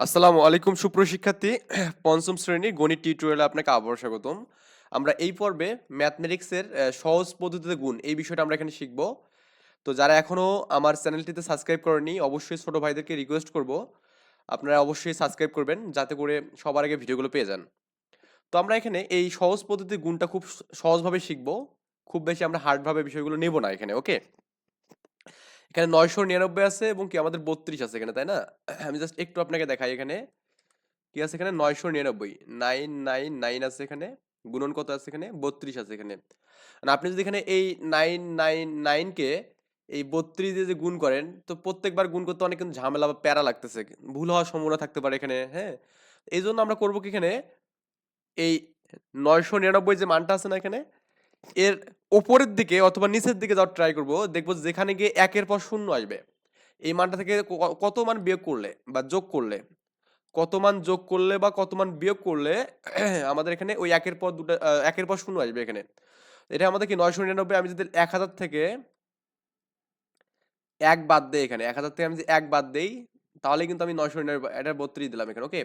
আসসালামু আলাইকুম সুপ্রশিক্ষার্থী পঞ্চম শ্রেণি গণিত টিউটোরিয়ালে আপনাকে আবার স্বাগতম। আমরা এই পর্বে ম্যাথমেটিক্সের সহজ পদ্ধতিতে গুণ এই বিষয়টা আমরা এখানে শিখব। তো যারা এখনও আমার চ্যানেলটিতে সাবস্ক্রাইব করেনি অবশ্যই ছোট ভাইদেরকে রিকোয়েস্ট করব। আপনারা অবশ্যই সাবস্ক্রাইব করবেন, যাতে করে সবার আগে ভিডিওগুলো পেয়ে যান। তো আমরা এখানে এই সহজ পদ্ধতির গুণটা খুব সহজভাবে শিখব। খুব বেশি আমরা হার্ডভাবে বিষয়গুলো নেব না এখানে ওকে এখানে নয়শো নিরানব্বই আছে এবং কি আমাদের বত্রিশ আছে এখানে, তাই না? আমি জাস্ট একটু আপনাকে দেখাই এখানে। কি আছে এখানে? নয়শো নিরানব্বই। নাইন নাইন নাইন আছে এখানে। গুণন কত আছে এখানে? বত্রিশ আছে এখানে। আর আপনি যদি এখানে এই নাইন নাইন নাইনকে এই বত্রিশ দিয়ে যে গুণ করেন, তো প্রত্যেকবার গুণ করতে অনেক কিন্তু ঝামেলা বা প্যারা লাগতেছে। ভুল হওয়ার সম্ভাবনা থাকতে পারে এখানে হ্যাঁ? এই জন্য আমরা করব কি এখানে? এই নয়শো নিরানব্বই যে মানটা আছে না এখানে এর ওপরের দিকে অথবা নিচের দিকে যাওয়ার ট্রাই করব, দেখব যেখানে গিয়ে একের পর শূন্য আসবে। এই মানটা থেকে কত মান বিয়োগ করলে বা যোগ করলে? কত মান যোগ করলে বা কত মান বিয়োগ করলে আমাদের এখানে ওই একের পর দুটো একের পর শূন্য আসবে এখানে। এটা আমাদের কি নয়শো নিরানব্বই? আমি যদি এক হাজার থেকে এক বাদ দেই এখানে, এক হাজার থেকে আমি যদি এক বাদ দেই, তাহলে কিন্তু আমি নয়শো নিরানব্বই, এটা বত্রিশ দিলাম এখানে ওকে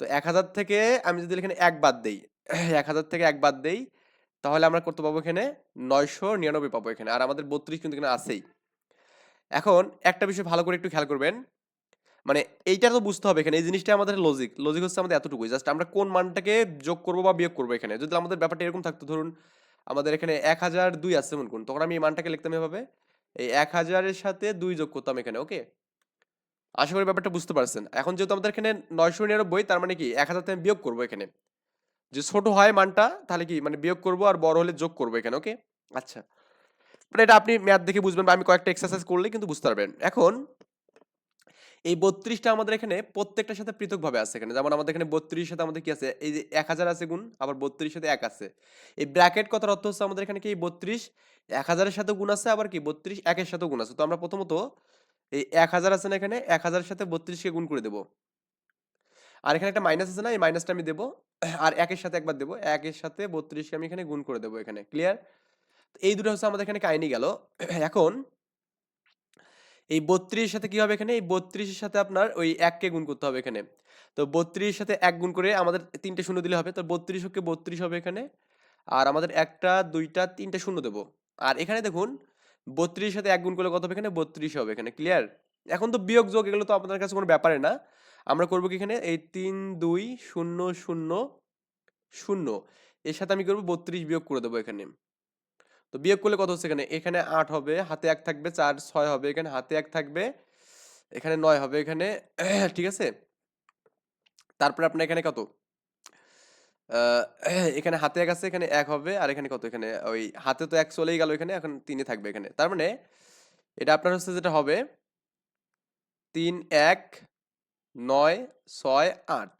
তো এক হাজার থেকে আমি যদি এখানে এক বাদ দেই, এক হাজার থেকে এক বাদ দেই তাহলে আমরা করতে পাবো এখানে? নয়শো নিরানব্বই পাবো এখানে। আর আমাদের বত্রিশ কিন্তু এখানে আছেই। এখন একটা বিষয় ভালো করে একটু খেয়াল করবেন। মানে এইটা তো বুঝতে হবে এখানে। এই জিনিসটা আমাদের লজিক লজিক হচ্ছে আমাদের এতটুকুই। জাস্ট আমরা কোন মানটাকে যোগ করব বা বিয়োগ করব এখানে। যদি আমাদের ব্যাপারটা এরকম থাকতো, ধরুন আমাদের এখানে এক হাজার দুই আসছে মনে করুন। তখন আমি এই মানটাকে লিখতাম এভাবে। এই এক হাজারের সাথে দুই যোগ করতাম এখানে ওকে আশা করি ব্যাপারটা বুঝতে পারছেন। এখন যেহেতু আমাদের এখানে নয়শো নিরানব্বই, তার মানে কি? এক হাজার থেকে বিয়োগ করব এখানে। যে ছোট হয় মানটা তাহলে কি মানে বিয়োগ করব আর বড় হলে যোগ করব এখানে ওকে আচ্ছা। মানে এটা আপনি ম্যাথ দেখে বুঝবেন বা আমি কয়েকটা এক্সারসাইজ করলে কিন্তু বুঝতে পারবেন। এখন এই বত্রিশটা আমাদের এখানে প্রত্যেকটার সাথে পৃথকভাবে আছে এখানে। যেমন আমাদের এখানে বত্রিশ সাথে আমাদের কি আছে? এই যে এক হাজার আছে গুণ আবার বত্রিশ সাথে এক আছে। এই ব্র্যাকেট কথার অর্থ হচ্ছে আমাদের এখানে কি বত্রিশ এক হাজারের সাথে গুণ আছে আবার কি বত্রিশ একের সাথে গুণ আছে। তো আমরা প্রথমত এই এক হাজার আছে না এখানে এক হাজারের সাথে বত্রিশকে গুণ করে দেবো। আর এখানে একটা মাইনাস আছে না এই মাইনাসটা আমি দেবো। আর একের সাথে একবার দেবো। একের সাথে বত্রিশকে আমি এখানে গুণ করে দেবো এখানে। ক্লিয়ার এই দুটো হচ্ছে আমাদের এখানে কাহিনী গেল। এখন এই বত্রিশের সাথে কি হবে এখানে? এই বত্রিশের সাথে আপনার ওই এককে গুণ করতে হবে এখানে। তো বত্রিশের সাথে এক গুণ করে আমাদের তিনটে শূন্য দিলে হবে। তো বত্রিশ হচ্ছে বত্রিশ হবে এখানে। আর আমাদের একটা, দুইটা, তিনটে শূন্য দেবো। আর এখানে দেখুন, বত্রিশের সাথে এক গুণ করলে কত হবে এখানে? বত্রিশ হবে এখানে। ক্লিয়ার এখন তো বিয়োগ যোগ এগুলো তো আপনাদের কাছে কোনো ব্যাপারে না। আমরা করব কি এখানে? এই তিন, দুই, শূন্য শূন্য শূন্য। এর সাথে আমি করব বত্রিশ বিয়োগ করে দেবো এখানে। তো বিয়োগ করলে কত হচ্ছে এখানে? এখানে আট হবে, হাতে এক থাকবে, চার, ছয় হবে, এখানে হাতে এক থাকবে, এখানে নয় হবে, এখানে ঠিক আছে? তারপরে আপনার এখানে কত? এখানে হাতে এক আছে, এখানে এক হবে, আর এখানে কত? এখানে ওই হাতে তো এক চলেই গেল এখানে, এখন তিনে থাকবে এখানে। তার মানে এটা আপনার হচ্ছে যেটা হবে, তিন, এক নয়, ছয়, আট।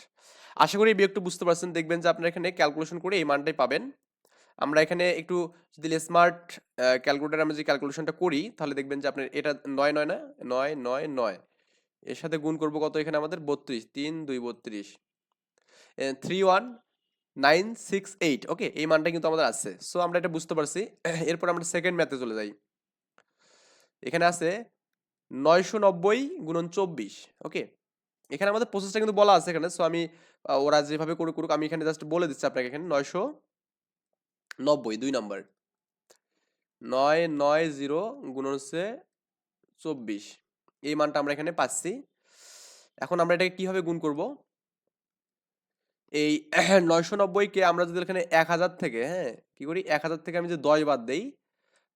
আশা করি বিয়োগটা বুঝতে পারছেন। দেখবেন যে আপনার এখানে ক্যালকুলেশন করে এই মানটাই পাবেন। আমরা এখানে একটু যদি স্মার্ট ক্যালকুলেটার আমরা যে ক্যালকুলেশনটা করি, তাহলে দেখবেন যে আপনার এটা নয় নয় না? নয় নয় নয়। এর সাথে গুণ করব কত এখানে আমাদের? বত্রিশ। তিন, দুই, বত্রিশ। Three one nine six eight okay এই মানটা কিন্তু আমাদের আছে। সো আমরা এটা বুঝতে পারছি। এরপর আমরা সেকেন্ড ম্যাথে চলে যাই। এখানে আছে নয়শো নব্বই গুণন চব্বিশ। ওকে এখানে আমাদের প্রসেসটা কিন্তু বলা আছে এখানে। সো আমি ওরা যেভাবে করুক করুক, আমি এখানে জাস্ট বলে দিচ্ছি আপনাকে এখানে। নয়শো নব্বই, দুই নম্বর। নয় নয়, জিরো, গুণন হচ্ছে চব্বিশ। এই মানটা আমরা এখানে পাচ্ছি। এখন আমরা এটাকে কীভাবে গুণ করব? এই নয়শো নব্বইকে আমরা যদি এখানে এক হাজার থেকে হ্যাঁ কি করি? এক হাজার থেকে আমি যদি দশ বাদ দেই,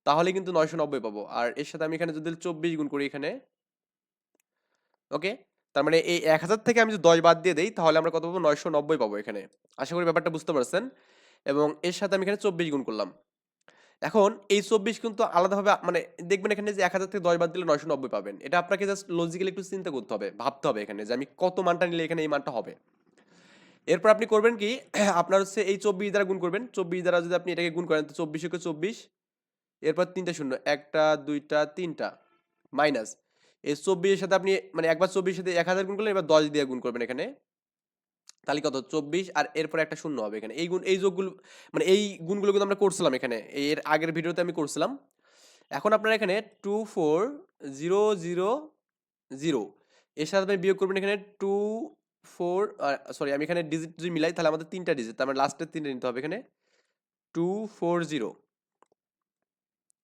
তাহলে কিন্তু নয়শো নব্বই পাবো। আর এর সাথে আমি এখানে যদি চব্বিশ গুণ করি এখানে, ওকে? তার মানে এই এক হাজার থেকে আমি যদি দশ বাদ দিয়ে দিই, তাহলে আমরা কত পাবো? নয়শো নব্বই পাবো এখানে। আশা করি ব্যাপারটা বুঝতে পারছেন। এবং এর সাথে আমি এখানে চব্বিশ গুণ করলাম। এখন এই চব্বিশ কিন্তু আলাদাভাবে মানে দেখবেন এখানে যে এক হাজার থেকে দশ বাদ দিলে নয়শো নব্বই পাবেন। এটা আপনাকে জাস্ট লজিক্যালি একটু চিন্তা করতে হবে, ভাবতে হবে এখানে যে আমি কত মানটা নিলে এখানে এই মানটা হবে। এরপর আপনি করবেন কি, আপনার হচ্ছে এই চব্বিশ দ্বারা গুণ করবেন। চব্বিশ দ্বারা যদি আপনি এটাকে গুণ করেন, তো চব্বিশ একে চব্বিশ। এরপর তিনটা শূন্য, একটা, দুইটা, তিনটা, মাইনাস। এই চব্বিশের সাথে আপনি মানে একবার চব্বিশের সাথে এক হাজার গুণ করলেন, এবার দশ দিয়ে গুণ করবেন এখানে। তাহলে কত? চব্বিশ, আর এরপরে একটা শূন্য হবে এখানে। এই গুণ, এই যোগগুলো মানে এই গুণগুলো কিন্তু আমরা করছিলাম এখানে। এর আগের ভিডিওতে আমি করছিলাম। এখন আপনার এখানে two four zero zero zero এর সাথে আপনি বিয়োগ করবেন এখানে টু ফোর সরি, আমি এখানে ডিজিট যদি মিলাই, তাহলে আমাদের তিনটা ডিজিট তার মানে লাস্টের তিনটা নিতে হবে এখানে। Two four zero.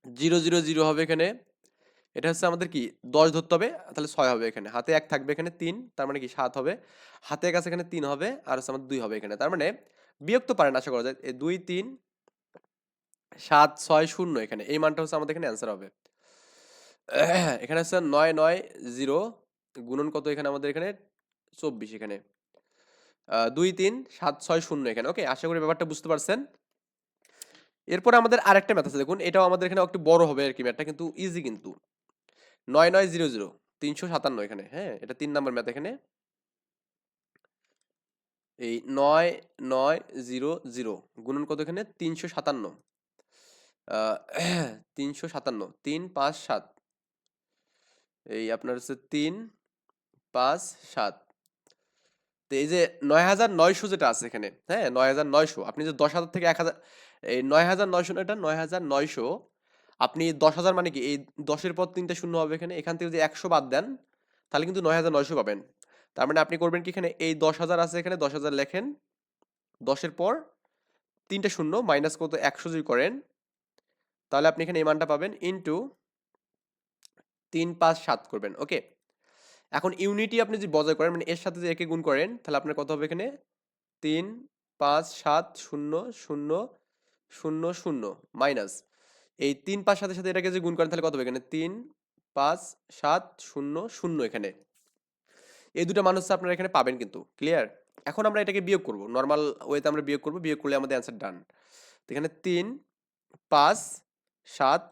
Zero zero zero হবে এখানে। এটা হচ্ছে আমাদের কি দশ ধরতে হবে, তাহলে ছয় হবে এখানে। হাতে এক থাকবে এখানে তিন, তার মানে কি সাত হবে। হাতে এক আছে এখানে তিন হবে, আর হচ্ছে আমাদের দুই হবে এখানে। তার মানে বিয়োগ তো পারেন আশা করা যায়। এই দুই, তিন, সাত, ছয়, শূন্য এখানে। এই মানটা হচ্ছে আমাদের এখানে অ্যান্সার হবে। এখানে হচ্ছে নয় নয়, জিরো, গুণন কত এখানে আমাদের এখানে? চব্বিশ এখানে। দুই, তিন, সাত, ছয়, শূন্য এখানে। ওকে, আশা করি ব্যাপারটা বুঝতে পারছেন। এরপরে আমাদের আরেকটা ম্যাথ আছে। দেখুন, এটাও আমাদের এখানে একটু বড় হবে আর কি ম্যাথটা কিন্তু ইজি কিন্তু। নয় নয় জিরো জিরো, তিনশো সাতান্ন এখানে হ্যাঁ? এটা তিন নাম্বার ম্যাথ এখানে। এই নয় নয় জিরো জিরো, গুণন কত এখানে? তিনশো সাতান্ন। তিনশো সাতান্ন, তিন পাঁচ সাত। এই আপনার হচ্ছে তিন পাঁচ সাত। তো এই যে নয় হাজার নয়শো যেটা আছে এখানে হ্যাঁ? নয় হাজার নয়শো, আপনি যে দশ হাজার থেকে এক হাজার, এই নয় হাজার নয়শো এটা? নয় হাজার নয়শো আপনি দশ হাজার মানে কি? এই দশের পর তিনটে শূন্য হবে এখানে, এখান থেকে যদি একশো বাদ দেন, তাহলে কিন্তু নয় হাজার নয়শো পাবেন। তার মানে আপনি করবেন কি এখানে? এই দশ হাজার আছে এখানে, দশ হাজার লেখেন। দশের পর তিনটে শূন্য, মাইনাস কত? একশো যদি করেন, তাহলে আপনি এখানে এই মানটা পাবেন ইন্টু তিন পাঁচ সাত করবেন ওকে এখন ইউনিটি আপনি যদি বজায় করেন মানে এর সাথে যদি একে গুণ করেন, তাহলে আপনার কত হবে এখানে? তিন পাঁচ সাত শূন্য শূন্য শূন্য শূন্য, মাইনাস। এই তিন পাঁচ সাথে সাথে এটাকে যদি গুণ করেন তাহলে কত হবে এখানে? তিন, পাঁচ, সাত, শূন্য শূন্য এখানে। এই দুটো মান হচ্ছে আপনারা এখানে পাবেন কিন্তু ক্লিয়ার এখন আমরা এটাকে বিয়োগ করব। নর্মাল ওয়েতে আমরা বিয়োগ করব, বিয়োগ করলে আমাদের অ্যান্সার ডান তো এখানে তিন, পাঁচ, সাত,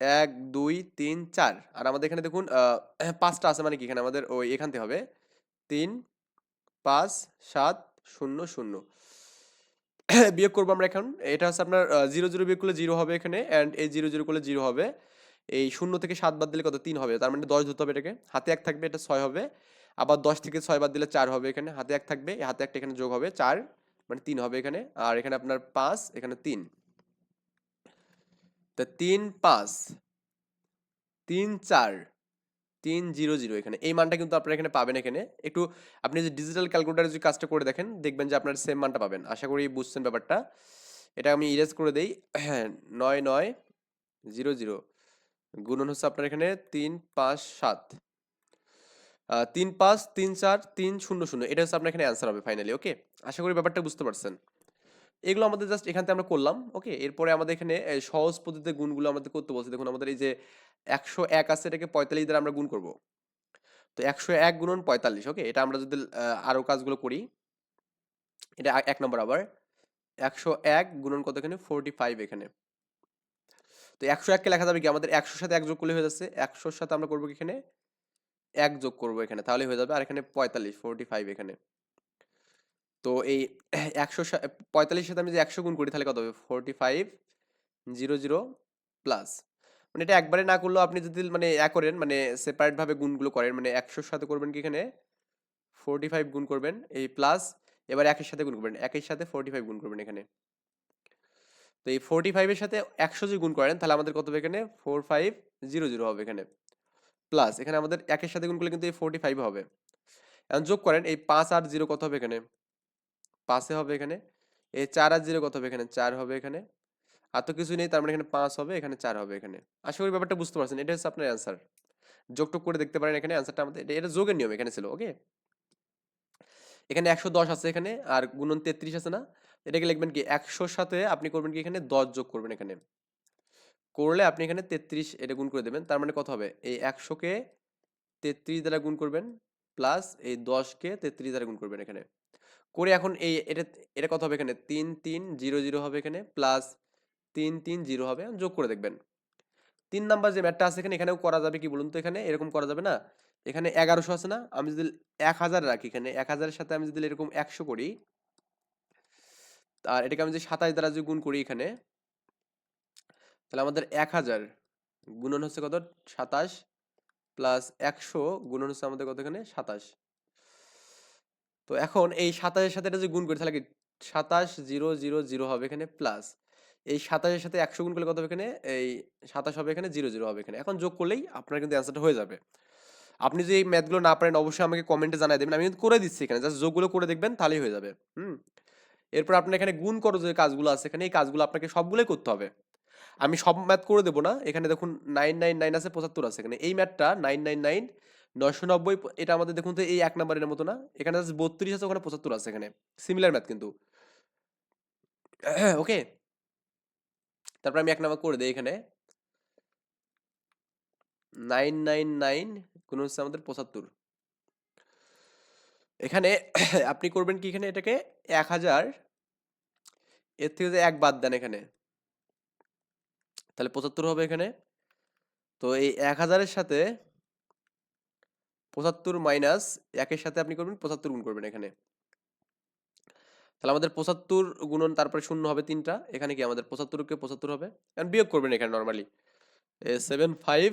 এক, দুই, তিন, চার। আর আমাদের এখানে দেখুন পাঁচটা আছে মানে কি? এখানে আমাদের ওই এখান থেকে হবে। তিন, পাঁচ, সাত, শূন্য শূন্য। বিয়োগ করব আমরা এখন। এটা হচ্ছে আপনার জিরো জিরো বিয়োগ করলে জিরো হবে এখানে অ্যান্ড এই জিরো জিরো করলে জিরো হবে। এই শূন্য থেকে সাত বাদ দিলে কত? তিন হবে। তার মানে দশ ধরতে হবে এটাকে। হাতে এক থাকবে, এটা ছয় হবে। আবার দশ থেকে ছয় বাদ দিলে চার হবে এখানে। হাতে এক থাকবে হাতে একটা এখানে যোগ হবে। চার মানে তিন হবে এখানে। আর এখানে আপনার পাঁচ, এখানে তিন। তা তিন, পাঁচ। তিন, চার। তিন জিরো জিরো এখানে। এই মানটা কিন্তু আপনারা এখানে পাবেন এখানে। একটু আপনি যে ডিজিটাল ক্যালকুলেটারে যদি কাজটা করে দেখেন, দেখবেন যে আপনার সেম মানটা পাবেন। আশা করি বুঝছেন ব্যাপারটা। এটা আমি ইরেজ করে দেই। হ্যাঁ নয় নয়, জিরো জিরো। গুণন হচ্ছে আপনার এখানে তিন, পাঁচ, সাত। তিন, পাঁচ, তিন, চার, তিন, শূন্য শূন্য। এটা হচ্ছে আপনার এখানে অ্যান্সার হবে ফাইনালি ওকে আশা করি ব্যাপারটা বুঝতে পারছেন। এগুলো আমাদের জাস্ট এখান থেকে আমরা করলাম ওকে এরপরে আমাদের এখানে সহজ পদ্ধতিতে গুণগুলো আমাদের করতে বলছে। দেখুন, আমাদের এই যে একশো এক আছে, এটাকে পঁয়তাল্লিশ দ্বারা আমরা গুণ করব। তো একশো এক গুণন পঁয়তাল্লিশ ওকে এটা আমরা যদি আরও কাজগুলো করি, এটা এক নম্বর আবার। একশো এক গুণন কত এখানে? ফোরটি ফাইভ এখানে। তো একশো এককে লেখা যাবে কি? আমাদের একশোর সাথে এক যোগ করলে হয়ে যাচ্ছে, একশোর সাথে আমরা করব এখানে? এক যোগ করব এখানে, তাহলে হয়ে যাবে। আর এখানে পঁয়তাল্লিশ ফোরটি ফাইভ এখানে। তো এই একশো পঁয়তাল্লিশের সাথে আমি যদি একশো গুণ করি তাহলে কত হবে? Forty five zero zero plus মানে এটা একবারে না করলেও আপনি যদি মানে এক করেন মানে সেপারেটভাবে গুণগুলো করেন মানে একশোর সাথে করবেন কি এখানে? ফোরটি ফাইভ গুণ করবেন, এই প্লাস এবার একের সাথে গুণ করবেন। একের সাথে ফোরটি ফাইভ গুণ করবেন এখানে। তো এই ফোরটি ফাইভের সাথে একশো যদি গুণ করেন, তাহলে আমাদের কত হবে এখানে? ফোর ফাইভ জিরো জিরো হবে এখানে। প্লাস এখানে আমাদের একের সাথে গুণ করলে কিন্তু এই ফোরটি ফাইভ হবে। এখন যোগ করেন, এই পাঁচ আর জিরো কত হবে এখানে? পাঁচে হবে এখানে। এই চার আর জিরো কত হবে এখানে? চার হবে এখানে। আর তো কিছু নেই, তার মানে এখানে পাঁচ হবে, এখানে চার হবে এখানে। আশা করি ব্যাপারটা বুঝতে পারছেন, এটা হচ্ছে আপনার অ্যান্সার যোগ টোগ করে দেখতে পারেন এখানে অ্যান্সারটা আমাদের, এটা যোগের নিয়ম এখানে ছিল ওকে এখানে একশো দশ আছে এখানে, আর গুণন তেত্রিশ আছে না? এটাকে লিখবেন কি, একশোর সাথে আপনি করবেন কি এখানে? দশ যোগ করবেন এখানে। করলে আপনি এখানে তেত্রিশ এটা গুণ করে দেবেন, তার মানে কত হবে? এই একশোকে তেত্রিশ দ্বারা গুণ করবেন প্লাস এই দশকে তেত্রিশ দ্বারা গুণ করবেন এখানে। করে এখন এই, এটা এটা কত হবে এখানে? তিন তিন, জিরো জিরো হবে এখানে প্লাস তিন তিন, জিরো হবে, যোগ করে দেখবেন। তিন নাম্বার যে ম্যাটটা আছে এখানে, এখানেও করা যাবে কি বলুন তো এখানে? এরকম করা যাবে না? এখানে এগারোশো আছে না? আমি যদি এক হাজার রাখি এখানে, এক হাজারের সাথে আমি যদি এরকম একশো করি, আর এটাকে আমি যদি সাতাশ দ্বারা যদি গুণ করি এখানে, তাহলে আমাদের এক হাজার গুণন হচ্ছে কত? সাতাশ প্লাস একশো গুণন হচ্ছে আমাদের কত এখানে? সাতাশ। তো এখন এই সাতাশের সাথে এটা যদি গুণ করি তাহলে কি সাতাশ জিরো জিরো জিরো হবে এখানে প্লাস এই সাতাশের সাথে একশো গুণ করলে কত হবে এখানে? এই সাতাশ হবে এখানে জিরো জিরো হবে এখানে। এখন যোগ করলেই আপনার কিন্তু অ্যান্সারটা হয়ে যাবে। আপনি যদি এই ম্যাথগুলো না পারেন, অবশ্যই আমাকে কমেন্টে জানাই দেবেন। আমি কিন্তু করে দিচ্ছি এখানে। জাস্ট যোগগুলো করে দেখবেন, তাহলেই হয়ে যাবে। হুম? এরপর আপনার এখানে গুণ করো যে কাজগুলো আছে এখানে, এই কাজগুলো আপনাকে সবগুলোই করতে হবে। আমি সব ম্যাথ করে দেবো না। এখানে দেখুন নাইন নাইন নাইন আছে, পঁচাত্তর আছে এখানে। এই ম্যাথটা নাইন নাইন নাইন নয়শো নব্বই এটা আমাদের দেখুন তো এই এক নাম্বারের মতো না? এখানে জাস্ট বত্রিশ আছে, ওখানে পঁচাত্তর আছে এখানে। সিমিলার ম্যাথ কিন্তু। ওকে তারপর আমি এক নাম্বার করে দিই এখানে। নাইন নাইন নাইন কোন হচ্ছে আমাদের পঁচাত্তর। এখানে আপনি করবেন কি এখানে? এটাকে এক হাজার। এর থেকে যে এক বাদ দেন এখানে। তাহলে পঁচাত্তর হবে এখানে। তো এই এক হাজারের সাথে পঁচাত্তর মাইনাস একের সাথে আপনি করবেন পঁচাত্তর গুণ করবেন এখানে। তাহলে আমাদের পঁচাত্তর গুণন তারপরে শূন্য হবে তিনটা। এখানে কি আমাদের পঁচাত্তরকে পঁচাত্তর হবে? কারণ বিয়োগ করবেন এখানে normally seven five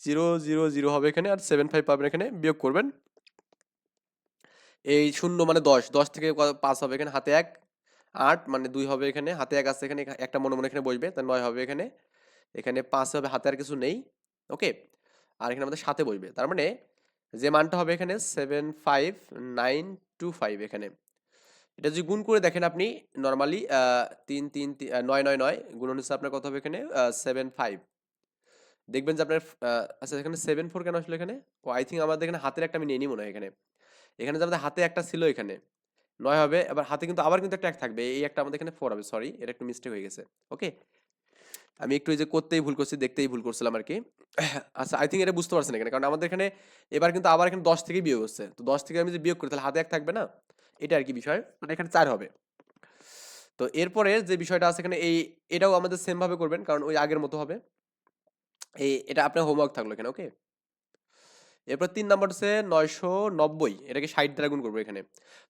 zero zero zero হবে এখানে আর সেভেন ফাইভ পাবেন এখানে, বিয়োগ করবেন। এই শূন্য মানে দশ দশ থেকে পাঁচ হবে এখানে, হাতে এক, আট মানে দুই হবে এখানে, হাতে এক আছে এখানে, একটা মনে মনে এখানে বসবে, তা নয় হবে এখানে। এখানে পাঁচ হবে, হাতে আর কিছু নেই ওকে আর এখানে আমাদের সাথে বসবে, তার মানে যে মানটা হবে এখানে seven five nine two five এখানে। এটা যদি গুণ করে দেখেন আপনি নর্মালি তিন তিন নয় নয় নয়, গুণন হচ্ছে আপনার কত হবে এখানে? সেভেন ফাইভ দেখবেন যে আপনার আচ্ছা এখানে সেভেন ফোর কেন আসলো এখানে? ও আই থিঙ্ক আমাদের এখানে হাতের একটা আমি নিয়ে নিই মনে হয় এখানে। এখানে যে আমাদের হাতে একটা ছিল এখানে। নয় হবে, এবার হাতে কিন্তু আবার কিন্তু একটা এক থাকবে। এই একটা আমাদের এখানে ফোর হবে সরি এটা একটু মিস্টেক হয়ে গেছে। ওকে আমি একটু যে করতেই ভুল করছি, দেখতেই ভুল করছিলাম আর কি আচ্ছা আই থিঙ্ক এটা বুঝতে পারছেন এখানে কারণ আমাদের এখানে এবার কিন্তু আবার এখানে দশ থেকে বিয়োগ হচ্ছে। তো দশ থেকে আমি যদি বিয়োগ করি, তাহলে হাতে এক থাকবে না? এটা আর কি বিষয়। মানে এখানে চার হবে। তো এরপরে যে বিষয়টা আছে এখানে এই, এটাও আমাদের সেম ভাবে করবেন, কারণ ওই আগের মতো হবে। এই, এটা আপনার হোমওয়ার্ক থাকল এখানে ওকে এরপর তিন নাম্বার হচ্ছে নয়শো নব্বই। এটাকে ষাট দ্বারা গুণ করব এখানে।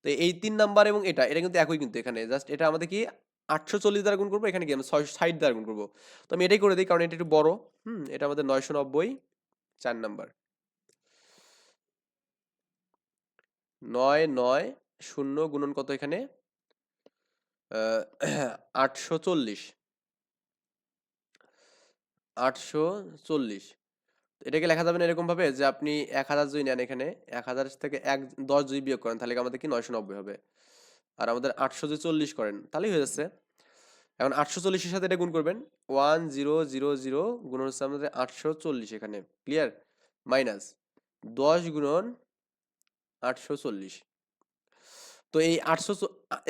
তো এই তিন নাম্বার এবং এটা এটা কিন্তু একই কিন্তু এখানে। জাস্ট এটা আমাদের কি আটশো চল্লিশ দ্বারা গুণ করব, এখানে কি আমরা ছয়শো ষাট দ্বারা গুণ করব। তো আমি এটাই করে দিই, কারণ এটা একটু বড়। হুম, এটা আমাদের নয়শো নব্বই, চার নাম্বার। নয় নয়, শূন্য গুণন কত এখানে? আটশো চল্লিশ। আটশো চল্লিশ। এটাকে লেখা যাবে না এরকম ভাবে যে আপনি এক হাজার যদি নেন এখানে, এক হাজার থেকে এক, দশ যদি বিয়োগ করেন, তাহলে আমাদের কি নয়শো নব্বই হবে? আর আমাদের আটশো যদি চল্লিশ করেন, তাহলেই হয়ে যাচ্ছে। এখন আটশো চল্লিশের সাথে এটা গুণ করবেন। ওয়ান জিরো জিরো জিরো গুণন হচ্ছে আমাদের আটশো চল্লিশ এখানে। ক্লিয়ার? মাইনাস দশ গুণন আটশো চল্লিশ। তো এই আটশো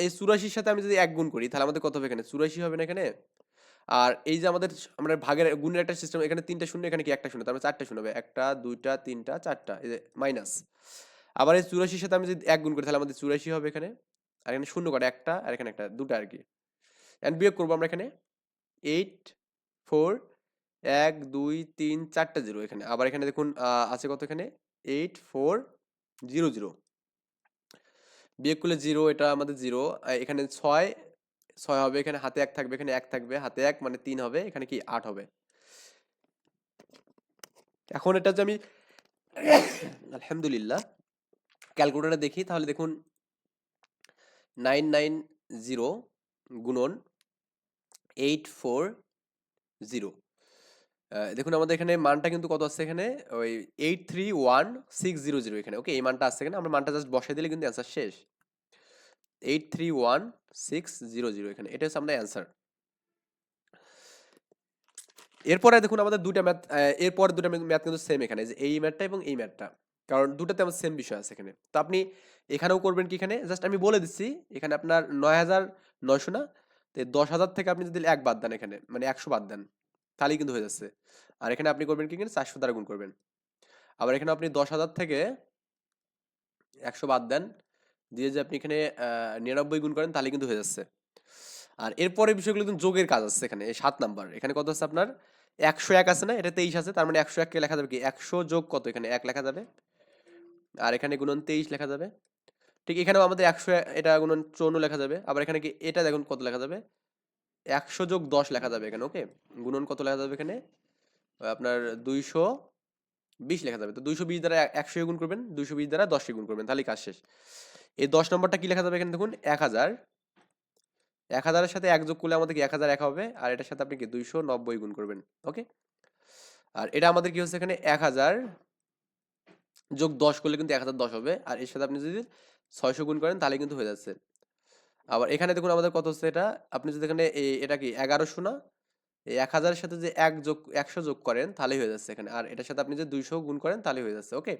এই চুরাশির সাথে আমি যদি এক গুণ করি, তাহলে আমাদের কত হবে এখানে? চুরাশি হবে না এখানে? আর এই যে আমাদের আমরা ভাগের গুণের একটা সিস্টেম এখানে তিনটা শূন্য, এখানে কি একটা শূন্য? তার মানে চারটা শূন্য হবে। একটা, দুইটা, তিনটা, চারটা, এই যে মাইনাস। আবার এই চুরাশির সাথে আমি যদি এক গুণ করি, তাহলে আমাদের চুরাশি হবে এখানে। আর এখানে শূন্য কটা একটা আর এখানে একটা, দুটা আর কি। এন্ড বিয়োগ করব আমরা এখানে এইট ফোর এক, দুই, তিন, চারটা জিরো এখানে। আবার এখানে দেখুন আছে কত এখানে? এইট ফোর জিরো জিরো বিয়োগ করলে জিরো এটা আমাদের জিরো এখানে ছয় ছয় হবে, এখানে হাতে এক থাকবে, এখানে এক থাকবে। হাতে এক মানে তিন হবে, এখানে কি আট হবে? এখন এটা যে আমি, আলহামদুলিল্লাহ ক্যালকুলেটারে দেখি, তাহলে দেখুন নাইন নাইন জিরো গুণন এইট ফোর জিরো দেখুন আমাদের এখানে মানটা কিন্তু কত আছে এখানে? ওই eight three one six zero zero এখানে। ওকে এই মানটা আসছে এখানে। আমরা মানটা জাস্ট বসাই দিলে কিন্তু অ্যান্সার শেষ। Eight three one six zero zero এখানে। এটা হচ্ছে আমাদের অ্যান্সার এরপরে দেখুন আমাদের দুটা ম্যাথ এরপর দুটা ম্যাথ কিন্তু সেম এখানে। যে এই ম্যাথটা এবং এই ম্যাথটা কারণ দুটাতে আমার সেম বিষয় আছে এখানে। তো আপনি এখানেও করবেন কি এখানে? জাস্ট আমি বলে দিচ্ছি, এখানে আপনার নয় হাজার নয়শো না? তো দশ হাজার থেকে আপনি যদি এক বাদ দেন এখানে মানে একশো বাদ দেন, তাহলেই কিন্তু হয়ে যাচ্ছে। আর এখানে আপনি করবেন কি এখানে? চারশো দ্বারা গুণ করবেন। আবার এখানে আপনি দশ হাজার থেকে একশো বাদ দেন, দিয়ে যে আপনি এখানে নিরানব্বই গুণ করেন তাহলে কিন্তু হয়ে যাচ্ছে। আর এরপরে বিষয়গুলো কিন্তু যোগের কাজ আছে এখানে সাত নাম্বার। এখানে কত আছে আপনার? একশো এক আছে না? এটা তেইশ আছে, তার মানে একশো এককে লেখা যাবে কি? একশো যোগ কত এখানে? এক লেখা যাবে। আর এখানে গুণন তেইশ লেখা যাবে। ঠিক এখানেও আমাদের একশো এটা গুণন চৌন্ন লেখা যাবে। আবার এখানে কি এটা দেখুন কত লেখা যাবে? একশো যোগ দশ লেখা যাবে এখানে ওকে গুণন কত লেখা যাবে এখানে? আপনার দুইশো বিশ লেখা যাবে। তো দুইশো বিশ দ্বারা একশো গুণ করবেন, দুইশো বিশ দ্বারা দশে গুণ করবেন তাহলে কাজ শেষ। এই দশ নম্বরটা কি লেখা যাবে এখানে দেখুন? এক হাজার। এক হাজারের সাথে এক যোগ করলে আমাদের এক হাজার এক হবে? আর এটার সাথে আপনি কি দুইশো নব্বই গুণ করবেন ওকে আর এটা আমাদের কি হচ্ছে এখানে? এক হাজার যোগ দশ করলে কিন্তু এক হাজার দশ হবে। আর এর সাথে আপনি যদি ছয়শো গুণ করেন, তাহলে কিন্তু হয়ে যাচ্ছে। আবার এখানে দেখুন আমাদের কত হচ্ছে এটা? আপনি যদি এখানে এটা কি এগারোশো না? এই এক হাজারের সাথে যে এক যোগ, একশো যোগ করেন, তাহলেই হয়ে যাচ্ছে এখানে। আর এটার সাথে আপনি যে দুইশো গুণ করেন, তাহলেই হয়ে যাচ্ছে, ওকে?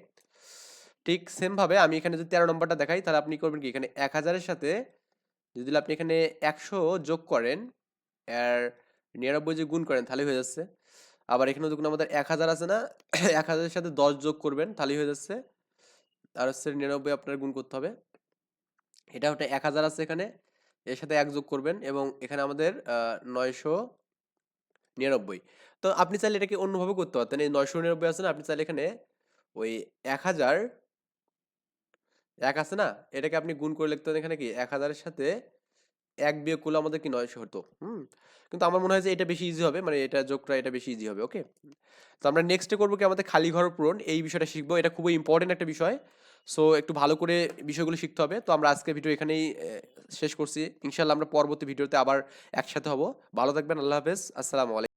ঠিক সেমভাবে আমি এখানে যদি তেরো নম্বরটা দেখাই, তাহলে আপনি করবেন কি? এখানে এক হাজারের সাথে যদি আপনি এখানে একশো যোগ করেন, আর নিরানব্বই যে গুণ করেন, তাহলেই হয়ে যাচ্ছে। আবার এখানে দেখুন আমাদের এক হাজার আছে না? এক হাজারের সাথে দশ যোগ করবেন, তাহলেই হয়ে যাচ্ছে। আর হচ্ছে নিরানব্বই আপনার গুণ করতে হবে। এটা ওটা এক হাজার আছে এখানে। এর সাথে এক যোগ করবেন এবং এখানে আমাদের নয়শো নিরানব্বই। তো আপনি চাইলে এটাকে অন্যভাবে করতে পারতেন। এই নয়শো নিরানব্বই আছে না, আপনি চাইলে এখানে ওই এক হাজার, এক আছে না, এটাকে আপনি গুণ করে লিখতে এখানে কি? এক হাজারের সাথে এক বিয়োগ করলে আমাদের কি নয়শো হতো? হুম। কিন্তু আমার মনে হয় যে এটা বেশি ইজি হবে মানে এটা যোগ করা এটা বেশি ইজি হবে ওকে তো আমরা নেক্সটে করব কি আমাদের খালি ঘর পূরণ, এই বিষয়টা শিখব। এটা খুবই ইম্পর্টেন্ট একটা বিষয়। সো একটু ভালো করে বিষয়গুলো শিখতে হবে। তো আমরা আজকে ভিডিও এখানেই শেষ করছি। ইনশাল্লাহ আমরা পরবর্তী ভিডিওতে আবার একসাথে হব। ভালো থাকবেন, আল্লাহ হাফেজ। আসসালামু আলাইকুম।